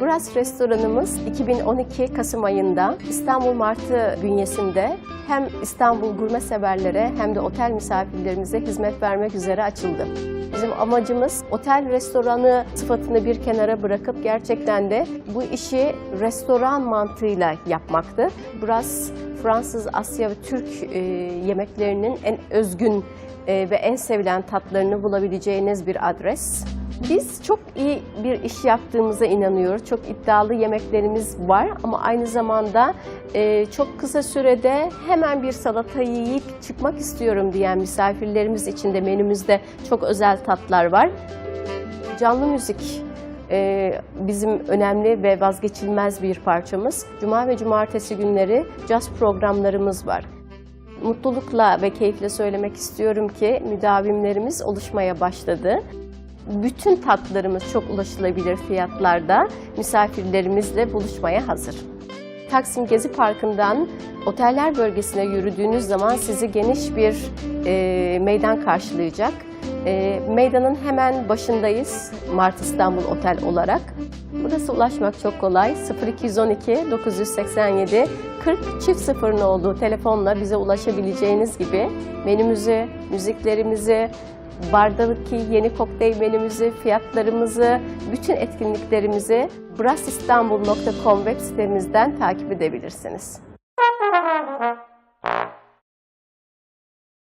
Burası restoranımız 2012 Kasım ayında İstanbul Martı bünyesinde hem İstanbul gurme severlere hem de otel misafirlerimize hizmet vermek üzere açıldı. Bizim amacımız otel restoranı sıfatını bir kenara bırakıp gerçekten de bu işi restoran mantığıyla yapmaktı. Burası Fransız, Asya ve Türk e, yemeklerinin en özgün e, ve en sevilen tatlarını bulabileceğiniz bir adres. Biz çok iyi bir iş yaptığımıza inanıyoruz. Çok iddialı yemeklerimiz var ama aynı zamanda e, çok kısa sürede hemen bir salatayı yiyip çıkmak istiyorum diyen misafirlerimiz için de menümüzde çok özel tatlar var. Canlı müzik e, bizim önemli ve vazgeçilmez bir parçamız. Cuma ve cumartesi günleri jazz programlarımız var. Mutlulukla ve keyifle söylemek istiyorum ki müdavimlerimiz oluşmaya başladı. Bütün tatlarımız çok ulaşılabilir fiyatlarda misafirlerimizle buluşmaya hazır. Taksim Gezi Parkı'ndan oteller bölgesine yürüdüğünüz zaman sizi geniş bir e, meydan karşılayacak. E, meydanın hemen başındayız Mart İstanbul Otel olarak. Burası ulaşmak çok kolay. 0212 987 40 çift sıfırın olduğu telefonla bize ulaşabileceğiniz gibi menümüzü, müziklerimizi, bardaki yeni kokteyl menümüzü, fiyatlarımızı, bütün etkinliklerimizi brasistanbul.com web sitemizden takip edebilirsiniz.